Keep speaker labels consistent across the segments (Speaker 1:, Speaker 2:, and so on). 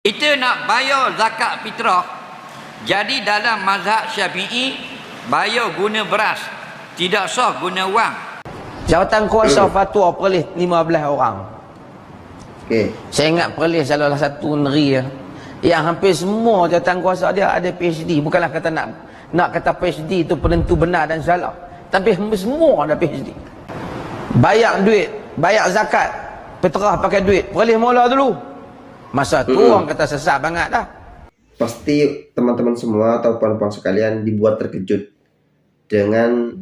Speaker 1: Kita nak bayar zakat fitrah. Jadi dalam mazhab Syafi'i bayar guna beras, tidak sah guna wang.
Speaker 2: Jawatan kuasa fatwa perlis 15 orang.
Speaker 3: Okey.
Speaker 2: Saya ingat perlis salah satu negeri ya, yang hampir semua jawatan kuasa dia ada PhD. Bukanlah kata nak nak kata PhD itu penentu benar dan salah. Tapi hampir semua ada PhD. Bayar duit, bayar zakat, peterah pakai duit. Perlis mula dulu. Masa tu
Speaker 3: Mm-mm.
Speaker 2: orang kata sesat banget dah.
Speaker 3: Pasti teman-teman semua atau puan-puan sekalian dibuat terkejut dengan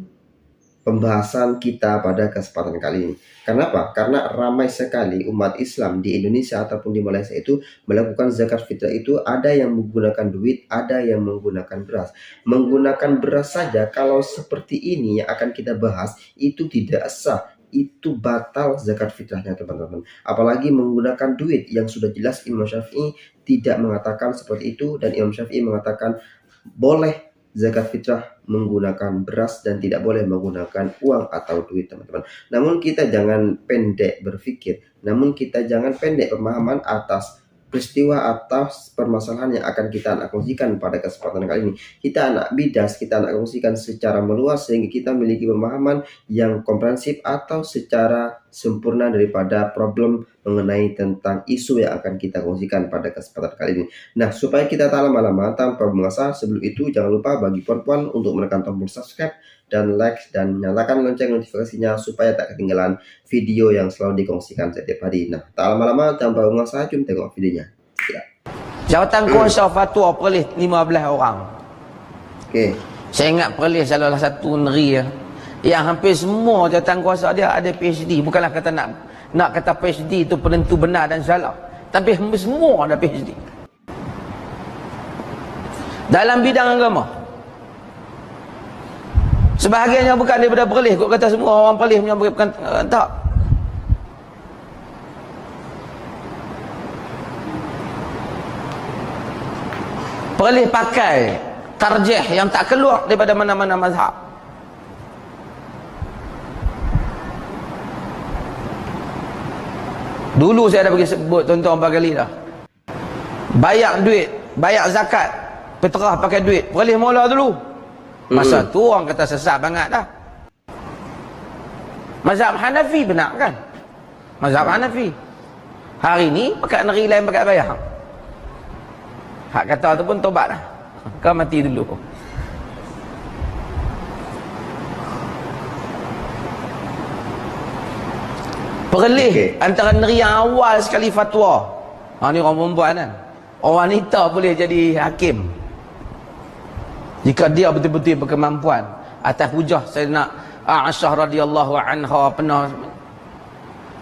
Speaker 3: pembahasan kita pada kesempatan kali ini. Kenapa? Karena ramai sekali umat Islam di Indonesia ataupun di Malaysia itu melakukan zakat fitrah itu ada yang menggunakan duit, ada yang menggunakan beras. Menggunakan beras saja kalau seperti ini yang akan kita bahas itu tidak sah. Itu batal zakat fitrahnya teman-teman. Apalagi menggunakan duit yang sudah jelas Imam Syafi'i tidak mengatakan seperti itu dan Imam Syafi'i mengatakan boleh zakat fitrah menggunakan beras dan tidak boleh menggunakan uang atau duit teman-teman. Namun kita jangan pendek berpikir, namun kita jangan pendek pemahaman atas peristiwa atas permasalahan yang akan kita anak kongsikan pada kesempatan kali ini. Kita anak bidas, kita anak kongsikan secara meluas sehingga kita memiliki pemahaman yang komprehensif atau secara sempurna daripada problem mengenai tentang isu yang akan kita kongsikan pada kesempatan kali ini. Nah, supaya kita tak lama-lama tanpa mengasah, sebelum itu jangan lupa bagi puan-puan untuk menekan tombol subscribe dan like dan nyalakan lonceng notifikasinya supaya tak ketinggalan video yang selalu dikongsikan setiap hari. Nah, tak lama-lama tanpa mengasah, jom tengok videonya.
Speaker 2: Jawatan kuasa fatwa perlis 15 orang.
Speaker 3: Okey.
Speaker 2: Saya ingat perlis salah satu negeri ya, yang hampir semua jawatan kuasa dia ada PhD. Bukanlah kata nak nak kata PhD itu penentu benar dan salah. Tapi hampir semua ada PhD. Dalam bidang agama. Sebahagiannya bukan daripada perlis. Kau kata semua orang perlis punya bukan uh, tak. Perlis pakai tarjih yang tak keluar daripada mana-mana mazhab. Dulu saya dah pergi sebut tuan-tuan berapa kali dah. Bayar duit, bayar zakat, peterah pakai duit. Perlis mula dulu. Masa
Speaker 3: Mm-mm.
Speaker 2: tu orang kata sesat banget dah. Mazhab Hanafi benar kan? Mazhab Hanafi. Hari ni pakai negeri lain pakai bayar. Hak kata tu pun tobat dah. Kau mati dulu. Perlih
Speaker 3: Okey.
Speaker 2: antara negeri yang awal sekali fatwa. Ha ni orang perempuan kan. Orang wanita boleh jadi hakim. Jika dia betul-betul berkemampuan atas hujah Sayyidina Aisyah radhiyallahu anha pernah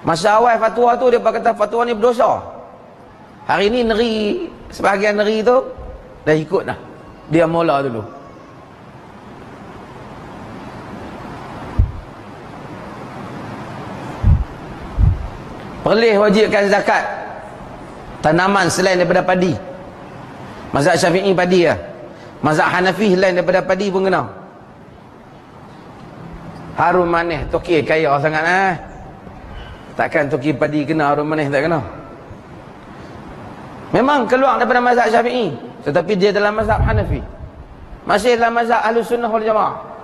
Speaker 2: Masa awal fatwa tu dia kata fatwa ni berdosa. Hari ni negeri sebahagian negeri tu dah ikut dah. Dia mula dulu. Perlih wajibkan zakat tanaman selain daripada padi. Mazhab Syafi'i padi ya. Mazhab Hanafi lain daripada padi pun kena. Harum manis toki kaya sangat eh. Takkan toki padi kena harum manis tak kena. Memang keluar daripada mazhab Syafi'i, tetapi dia dalam mazhab Hanafi. Masih dalam mazhab Ahlus Sunnah wal Jamaah.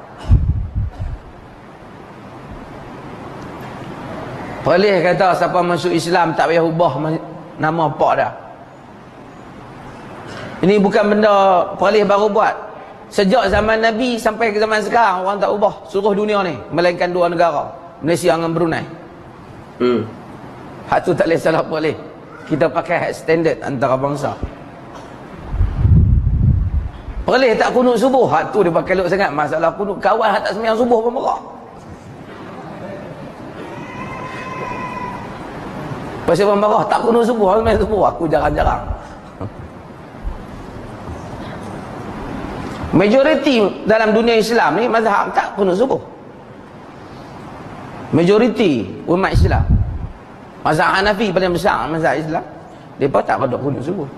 Speaker 2: Boleh kata siapa masuk Islam tak payah ubah ma- nama pak dah. Ini bukan benda perlih baru buat. Sejak zaman Nabi sampai ke zaman sekarang orang tak ubah seluruh dunia ni melainkan dua negara, Malaysia dengan Brunei.
Speaker 3: Hmm.
Speaker 2: Hak tu tak boleh salah boleh. Kita pakai hak standard antara bangsa. Boleh tak kunut subuh? Hak tu dia pakai luk sangat. Masalah kunut kawan hak tak sembahyang subuh pun marah. Pasal orang marah tak kunut subuh, sembahyang subuh. Aku jarang-jarang. Majoriti dalam dunia Islam ni mazhab tak kunut subuh. Majoriti umat Islam Mazhab Hanafi paling besar mazhab Islam. Depa tak pada kunut subuh.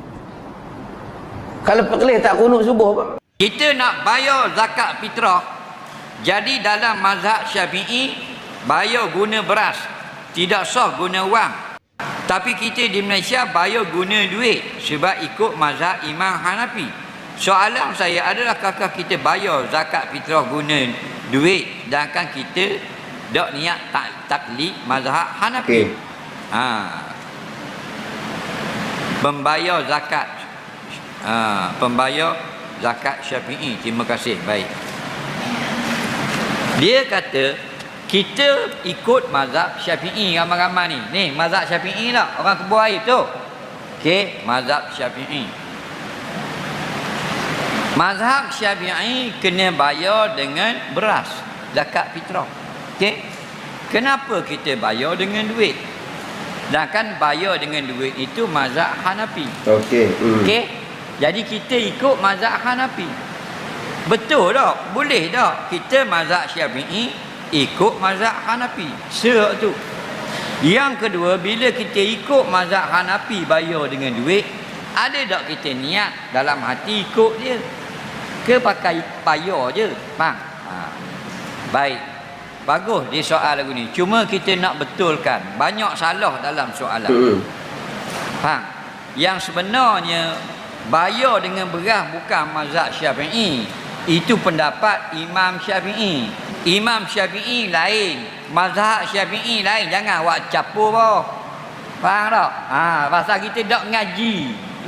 Speaker 2: Kalau pekelih tak kunut subuh apa?
Speaker 1: Kita nak bayar zakat fitrah. Jadi dalam mazhab Syafi'i bayar guna beras, tidak sah guna wang. Tapi kita di Malaysia bayar guna duit sebab ikut mazhab Imam Hanafi. Soalan saya adalah kakak kita bayar zakat fitrah guna duit sedangkan kita dak niat tak taklid mazhab Hanafi.
Speaker 3: Okey.
Speaker 1: Ha. Pembayar zakat. Ha, pembayar zakat Syafi'i. Terima kasih. Baik. Dia kata kita ikut mazhab Syafi'i ramai-ramai ni. Ni mazhab Syafi'i lah. Orang kebun air tu. Okey, mazhab Syafi'i. Mazhab Syafi'i kena bayar dengan beras, zakat fitrah. Okey. Kenapa kita bayar dengan duit? Sedangkan bayar dengan duit itu mazhab Hanafi.
Speaker 3: Okey. Hmm.
Speaker 1: Okey. Jadi kita ikut mazhab Hanafi. Betul tak? Boleh tak? Kita mazhab Syafi'i ikut mazhab Hanafi. Serak tu. Yang kedua, bila kita ikut mazhab Hanafi bayar dengan duit, ada tak kita niat dalam hati ikut dia? Ke pakai bayar je? Faham? Ha. Baik. Bagus dia soal lagu ni. Cuma kita nak betulkan. Banyak salah dalam soalan.
Speaker 3: Hmm.
Speaker 1: Faham? Yang sebenarnya bayar dengan beras bukan mazhab Syafi'i. Itu pendapat Imam Syafi'i. Imam Syafi'i lain, mazhab Syafi'i lain. Jangan awak capur bawah. Faham tak? Ha, pasal kita tak ngaji.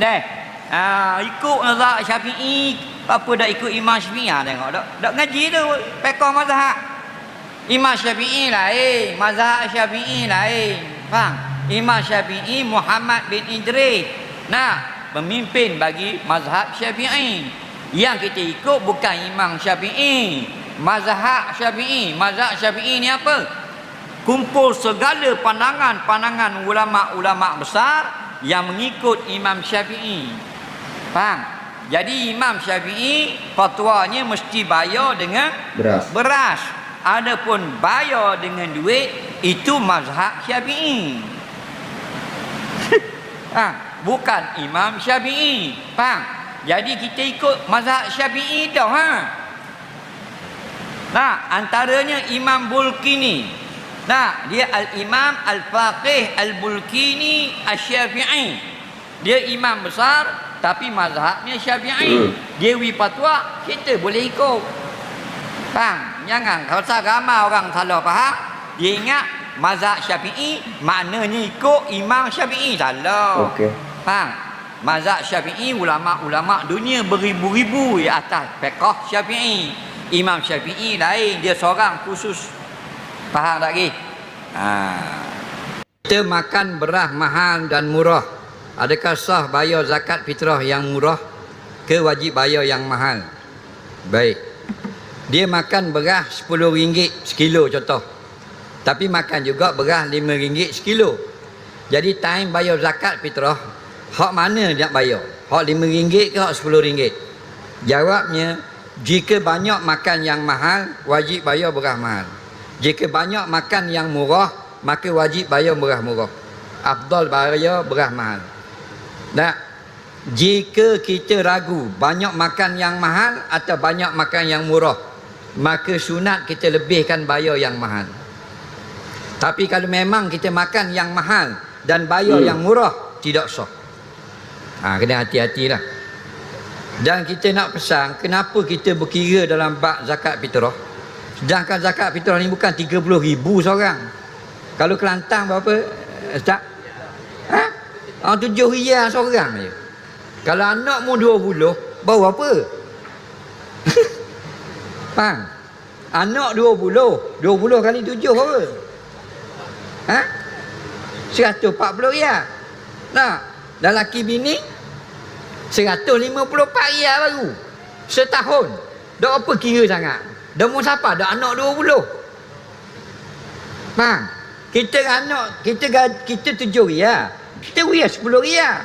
Speaker 1: Neh. Ha, ikut mazhab Syafi'i, apa dak ikut Imam Syafi'i ha, tengok tak? Tak ngaji tu, pekoh mazhab. Imam Syafi'i lain, mazhab Syafi'i lain. Faham? Imam Syafi'i Muhammad bin Idris. Nah, pemimpin bagi mazhab Syafi'i. Yang kita ikut bukan Imam Syafi'i. Mazhab Syafi'i. Mazhab Syafi'i ni apa? Kumpul segala pandangan-pandangan ulama-ulama besar yang mengikut Imam Syafi'i. Faham? Jadi Imam Syafi'i fatwanya mesti bayar dengan
Speaker 3: Beras.
Speaker 1: beras. Adapun bayar dengan duit itu mazhab Syafi'i. ha, bukan Imam Syafi'i. Faham? Jadi kita ikut mazhab Syafi'i dah ha. Nah, antaranya Imam Bulkini. Nah, dia al-Imam al-Faqih al-Bulkini asy-Syafi'i. Dia imam besar tapi mazhabnya Syafi'i.
Speaker 3: Hmm.
Speaker 1: Dia wi fatwa, kita boleh ikut. Faham? Jangan kalau ramai orang salah faham, dia ingat mazhab Syafi'i maknanya ikut Imam Syafi'i salah.
Speaker 3: Okey.
Speaker 1: Faham? Mazhab Syafi'i ulama-ulama dunia beribu-ribu di atas fiqh Syafi'i. Imam Syafi'i lain dia seorang khusus. Faham tak lagi? Ha. Kita makan beras mahal dan murah. Adakah sah bayar zakat fitrah yang murah ke wajib bayar yang mahal? Baik. Dia makan beras RM10 sekilo contoh. Tapi makan juga beras RM5 sekilo. Jadi time bayar zakat fitrah, hak mana nak bayar? Hak RM5 ke hak RM10? Jawabnya, jika banyak makan yang mahal, wajib bayar beras mahal. Jika banyak makan yang murah, maka wajib bayar beras murah. Afdal bayar beras mahal. Nah, jika kita ragu banyak makan yang mahal atau banyak makan yang murah, maka sunat kita lebihkan bayar yang mahal. Tapi kalau memang kita makan yang mahal dan bayar
Speaker 3: Hmm.
Speaker 1: yang murah, tidak sah. Ha, kena hati-hatilah. Dan kita nak pesan, kenapa kita berkira dalam bab zakat fitrah? Sedangkan zakat fitrah ni bukan 30 ribu seorang. Kalau Kelantan berapa, eh, Ustaz? Ha? Ha, 7 riyal seorang je. Kalau anak mu 20, baru apa? Faham? Anak 20, 20 kali 7 berapa? Ha? 140 riyal. Nah, dan laki bini 154 riyal baru. Setahun. Dak apa kira sangat? Dak mu siapa? Dak anak 20. Faham? Kita anak, kita kita 7 riyal. Kita riyal 10 riyal.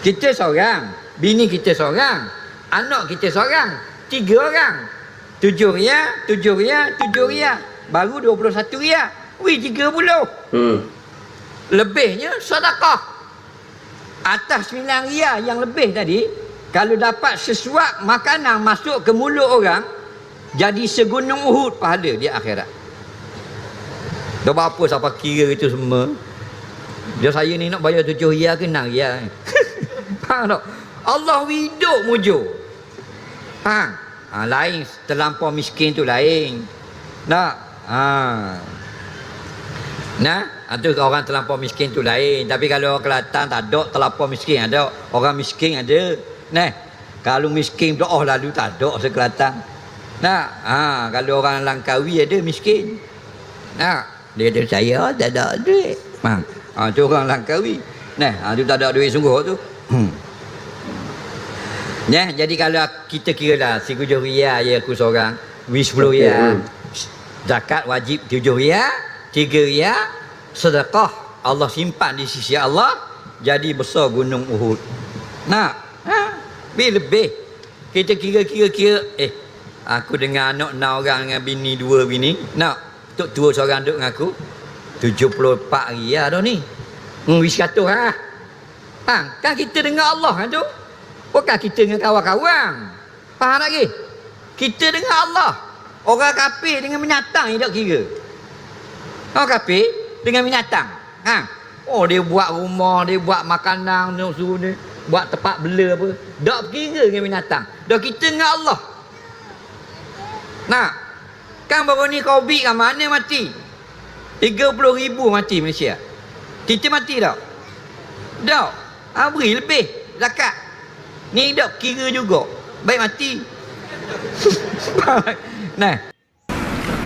Speaker 1: Kita seorang, bini kita seorang, anak kita seorang, tiga orang. Tujuh riyal, tujuh riyal, tujuh riyal. Baru 21 riyal. Wih, 30.
Speaker 3: Hmm.
Speaker 1: Lebihnya sedekah. Atas 9 riyal yang lebih tadi, kalau dapat sesuap makanan masuk ke mulut orang, jadi segunung Uhud pahala di akhirat. Dah apa siapa kira itu semua? Dia saya ni nak bayar tujuh riyal ke enam riyal. Faham tak? Allah hidup mujur. Faham? Ha, lain terlampau miskin tu lain. Nak? Ha. Nah, ada orang terlampau miskin tu lain. Tapi kalau orang Kelantan tak ada terlampau miskin ada. Orang miskin ada. Nah, kalau miskin doa lalu tak ada se Kelantan. Nah, ha, kalau orang Langkawi ada miskin. Nah, dia ada saya tak ada duit. Ha, ha tu orang Langkawi. Nah, ha, tu tak ada duit sungguh tu. Hmm. Ya, jadi kalau kita kira lah si tujuh riyal ya aku seorang, wis sepuluh
Speaker 3: Okey,
Speaker 1: riyal.
Speaker 3: hmm.
Speaker 1: Zakat wajib tujuh riyal, tiga riyal, sedekah Allah simpan di sisi Allah jadi besar gunung Uhud. Nak? Ha? Lebih lebih. Kita kira-kira kira eh aku dengan anak enam orang dengan bini dua bini. Nak? Tok tua seorang duduk dengan aku. 74 riyal dah ni. Hmm, wis kata ha. Ha, kan kita dengan Allah kan tu. Bukan kita dengan kawan-kawan. Faham lagi? Kita dengan Allah. Orang kafir dengan binatang dia tak kira. Orang kafir dengan binatang. Ha? Oh dia buat rumah, dia buat makanan, dia suruh dia buat tempat bela apa. Tak kira dengan binatang. Dah kita dengan Allah. Nah. Kan baru ni Covid kan mana mati? 30 ribu mati Malaysia. Kita mati tak? Tak. Ha, beri lebih zakat. Ni tak kira juga. Baik mati. nah.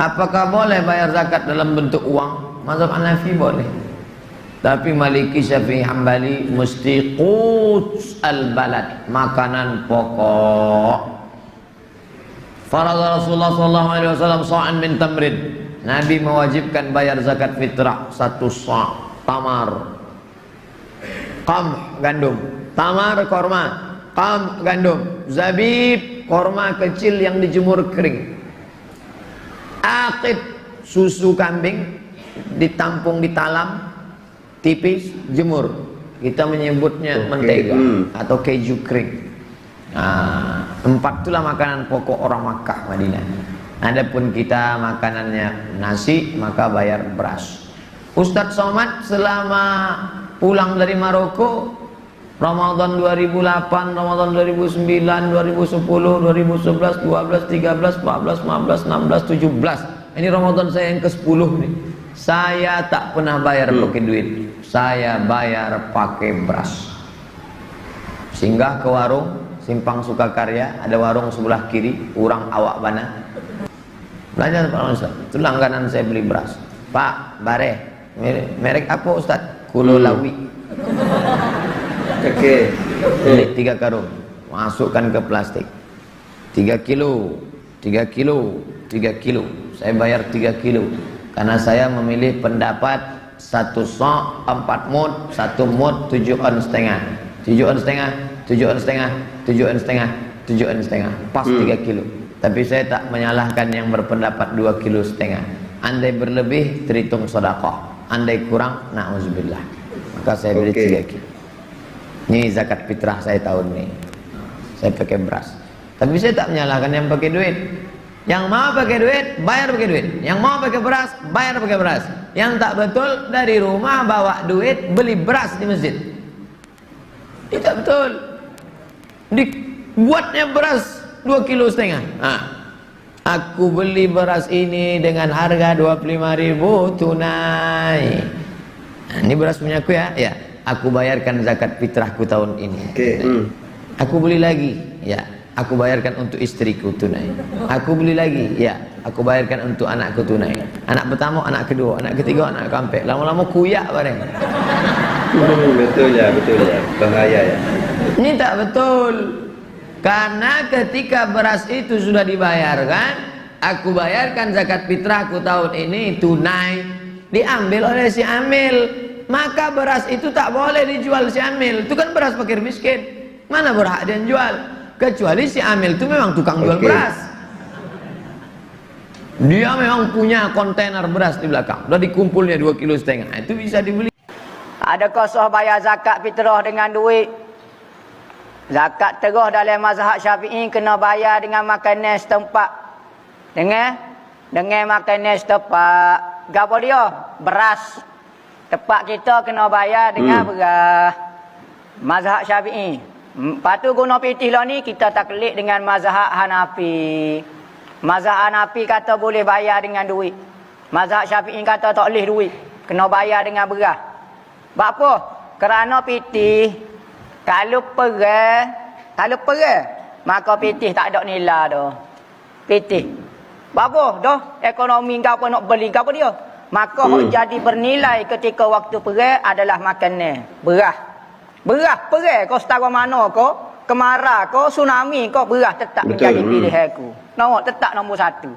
Speaker 4: Apakah boleh bayar zakat dalam bentuk uang? Mazhab Hanafi boleh. Tapi Maliki Syafi'i Hambali mesti quts al-balad, makanan pokok. Faradha Rasulullah sallallahu alaihi wasallam sa'an min tamrin. Nabi mewajibkan bayar zakat fitrah satu sa' tamar. Qam gandum, tamar korma, qam gandum, zabib korma kecil yang dijemur kering. Akid susu kambing ditampung di talam tipis jemur. Kita menyebutnya
Speaker 3: Oke,
Speaker 4: mentega
Speaker 3: hmm.
Speaker 4: atau keju kering. Nah, empat itulah makanan pokok orang Makkah Madinah. Adapun kita makanannya nasi maka bayar beras. Ustadz Somad selama pulang dari Maroko Ramadan 2008, Ramadan 2009, 2010, 2011, 12, 13, 14, 15, 16, 17. Ini Ramadan saya yang ke-10 nih. Saya tak pernah bayar
Speaker 3: Hmm.
Speaker 4: pakai duit. Saya bayar pakai beras. Singgah ke warung Simpang Sukakarya, ada warung sebelah kiri, urang awak bana. Belajar Pak Ustaz. Itu langganan saya beli beras. Pak, bare. Merek, merek apa Ustaz? Kulo
Speaker 3: Hmm. Okey.
Speaker 4: Beli tiga karung. Masukkan ke plastik. Tiga kilo, tiga kilo, tiga kilo. Saya bayar tiga kilo. Karena saya memilih pendapat satu sok, empat mut, satu mut, tujuh on setengah. Tujuh on setengah, tujuh on setengah, tujuh on setengah, tujuh on setengah. Pas
Speaker 3: Hmm.
Speaker 4: tiga kilo. Tapi saya tak menyalahkan yang berpendapat dua kilo setengah. Andai berlebih, terhitung sodakoh. Andai kurang, na'udzubillah. Maka saya beli
Speaker 3: Oke.
Speaker 4: tiga kilo. Ini zakat fitrah saya tahun ini. Saya pakai beras. Tapi saya tak menyalahkan yang pakai duit. Yang mau pakai duit, bayar pakai duit. Yang mau pakai beras, bayar pakai beras. Yang tak betul, dari rumah bawa duit, beli beras di masjid. Ini tak betul. Dibuatnya beras 2 kilo setengah. Nah, aku beli beras ini dengan harga 25 ribu tunai. Nah, ini beras punya aku ya. Ya, aku bayarkan zakat fitrahku tahun ini.
Speaker 3: Oke. Hmm.
Speaker 4: Aku beli lagi, ya. Aku bayarkan untuk istriku tunai. Aku beli lagi, ya. Aku bayarkan untuk anakku tunai. Anak pertama, anak kedua, anak ketiga, anak keempat. Lama-lama kuyak bareng.
Speaker 3: Hmm, betul ya, betul ya. Bahaya ya.
Speaker 4: Ini tak betul. Karena ketika beras itu sudah dibayarkan, aku bayarkan zakat fitrahku tahun ini tunai, diambil oleh si amil. Maka beras itu tak boleh dijual si amil. Itu kan beras fakir miskin. Mana berhak dia jual? Kecuali si amil itu memang tukang jual beras. Dia memang punya kontainer beras di belakang. Udah dikumpulnya 2 kilo setengah. Itu bisa dibeli.
Speaker 5: Adakah sah bayar zakat fitrah dengan duit? Zakat terus dalam mazhab syafi'i kena bayar dengan makanan setempat. Dengan dengan makanan setempat. Gapo dia? Beras. Tempat kita kena bayar dengan
Speaker 3: Hmm.
Speaker 5: berah. Mazhab Syafi'i. Hmm, Lepas tu guna pitih lah ni kita taklid dengan mazhab Hanafi. Mazhab Hanafi kata boleh bayar dengan duit. Mazhab Syafi'i kata tak boleh duit. Kena bayar dengan berah. Sebab apa? Kerana pitih kalau perang, kalau perang, maka pitih tak ada nilai dah. Pitih. Bagus dah ekonomi kau apa nak beli kau apa dia. Maka hmm. Jadi bernilai ketika waktu perang adalah makanan. Berah. Berah perang kau setara mana kau, kemarau kau, tsunami kau berah tetap
Speaker 3: Betul,
Speaker 5: menjadi
Speaker 3: hmm.
Speaker 5: pilihan aku. Nombor tetap nombor satu.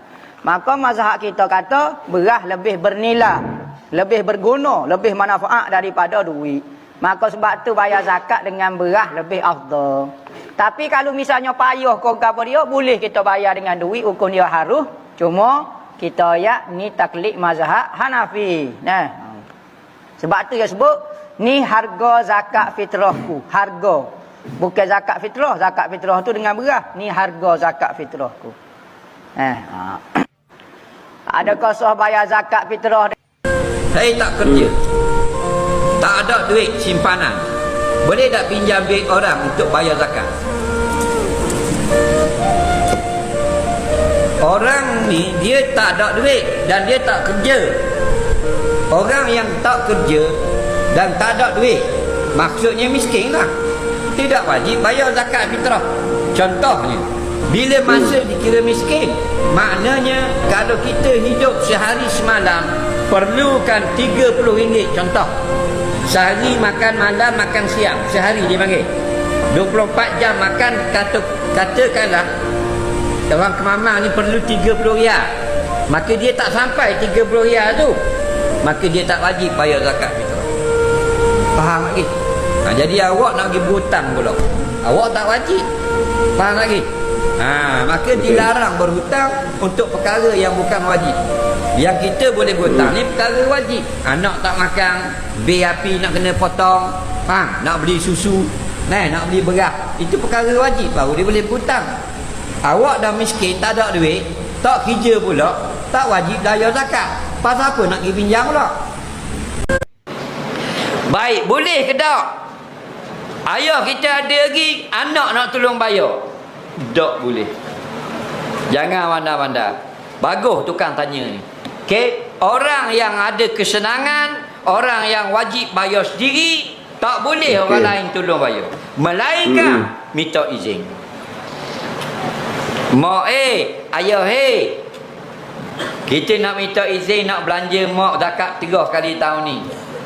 Speaker 5: Maka mazhab kita kata berah lebih bernilai, lebih berguna, lebih manfaat daripada duit. Maka sebab tu bayar zakat dengan berah lebih afdal. Tapi kalau misalnya payah kau apa dia, boleh kita bayar dengan duit, hukum dia harus. Cuma kita ya ni taklid mazhab Hanafi. Nah. Sebab tu dia sebut ni harga zakat fitrahku, harga. Bukan zakat fitrah, zakat fitrah tu dengan berah. Ni harga zakat fitrahku. Ha. Adakah sah bayar zakat fitrah
Speaker 1: Saya tak kerja. Tak ada duit simpanan. Boleh tak pinjam duit orang untuk bayar zakat? Ni dia tak ada duit dan dia tak kerja. Orang yang tak kerja dan tak ada duit maksudnya miskin lah. Tidak wajib bayar zakat fitrah. Contohnya, bila masa dikira miskin, maknanya kalau kita hidup sehari semalam perlukan RM30 contoh. Sehari makan malam makan siang, sehari dia panggil. 24 jam makan kata katakanlah orang kemamang ni perlu 30 riyal. Maka dia tak sampai 30 riyal tu. Maka dia tak wajib bayar zakat fitrah. Faham lagi? Ha, jadi awak nak pergi berhutang pula. Awak tak wajib. Faham lagi? Ha, maka dilarang berhutang untuk perkara yang bukan wajib. Yang kita boleh berhutang ni perkara wajib. Anak tak makan, bil api nak kena potong, faham? Nak beli susu, nah, nak beli beras. Itu perkara wajib baru dia boleh berhutang. Awak dah miskin, tak ada duit, tak kerja pula, tak wajib bayar zakat. Pasal apa nak pergi pinjam pula? Baik, boleh ke tak? Ayah kita ada lagi, anak nak tolong bayar. Tak boleh. Jangan pandai-pandai. Bagus tukang tanya ni. Okey, orang yang ada kesenangan, orang yang wajib bayar sendiri, tak boleh
Speaker 3: Okey.
Speaker 1: orang lain tolong bayar. Melainkan
Speaker 3: Hmm.
Speaker 1: minta izin. Mak eh, ayah eh. Kita nak minta izin nak belanja mak zakat tiga kali tahun ni.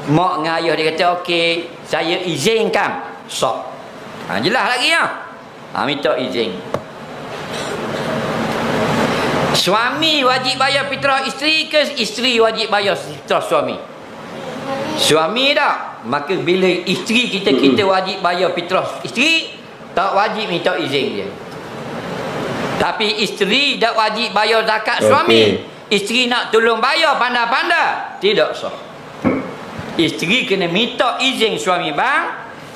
Speaker 1: Mak dengan ayah dia kata okey, saya izinkan. Sok. Ha, jelas lagi ya. Ha, minta izin. Suami wajib bayar fitrah isteri ke isteri wajib bayar fitrah suami? Suami tak? Maka bila isteri kita kita wajib bayar fitrah isteri, tak wajib minta izin dia. Tapi isteri tak wajib bayar zakat
Speaker 3: Okey.
Speaker 1: suami. Isteri nak tolong bayar pandai-pandai, tidak sah. Isteri kena minta izin suami bang,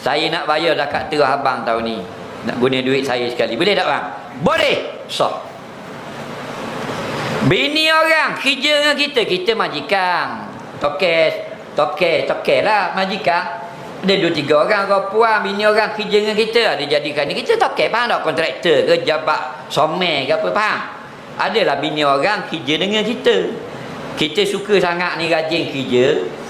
Speaker 1: saya nak bayar zakat terah abang tahun ni. Nak guna duit saya sekali. Boleh tak bang? Boleh. Sah. Bini orang kerja dengan kita, kita majikan. Tokes, tokes, tokes lah majikan. Ada dua tiga orang kau puan bini orang kerja dengan kita. Ada jadikan ni kita tokek faham tak kontraktor ke jabat somer ke apa faham? Adalah bini orang kerja dengan kita. Kita suka sangat ni rajin kerja.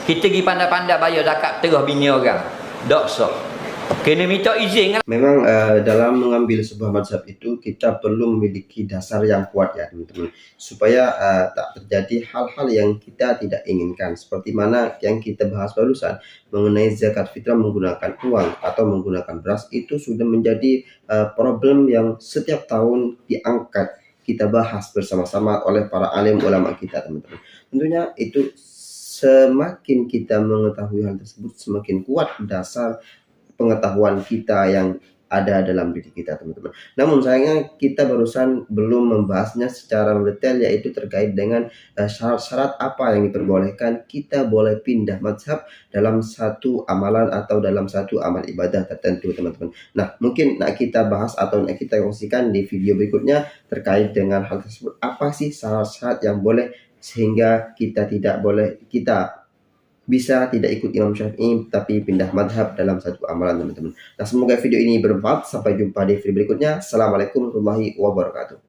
Speaker 1: Kita pergi pandai-pandai bayar zakat terus bini orang. Tak sah kena minta izin kan?
Speaker 3: Memang eh, dalam mengambil sebuah mazhab itu kita perlu memiliki dasar yang kuat ya teman-teman. Supaya eh, tak terjadi hal-hal yang kita tidak inginkan. Seperti mana yang kita bahas barusan mengenai zakat fitrah menggunakan uang atau menggunakan beras itu sudah menjadi eh, problem yang setiap tahun diangkat. Kita bahas bersama-sama oleh para alim ulama kita teman-teman. Tentunya itu semakin kita mengetahui hal tersebut semakin kuat dasar pengetahuan kita yang ada dalam diri kita teman-teman. Namun sayangnya kita barusan belum membahasnya secara detail yaitu terkait dengan eh, syarat-syarat apa yang diperbolehkan kita boleh pindah mazhab dalam satu amalan atau dalam satu amal ibadah tertentu teman-teman. Nah mungkin nak kita bahas atau nak kita kongsikan di video berikutnya terkait dengan hal tersebut. Apa sih syarat-syarat yang boleh sehingga kita tidak boleh kita bisa tidak ikut Imam Syafi'i tapi pindah madhab dalam satu amalan teman-teman. Nah semoga video ini bermanfaat. Sampai jumpa di video berikutnya. Assalamualaikum warahmatullahi wabarakatuh.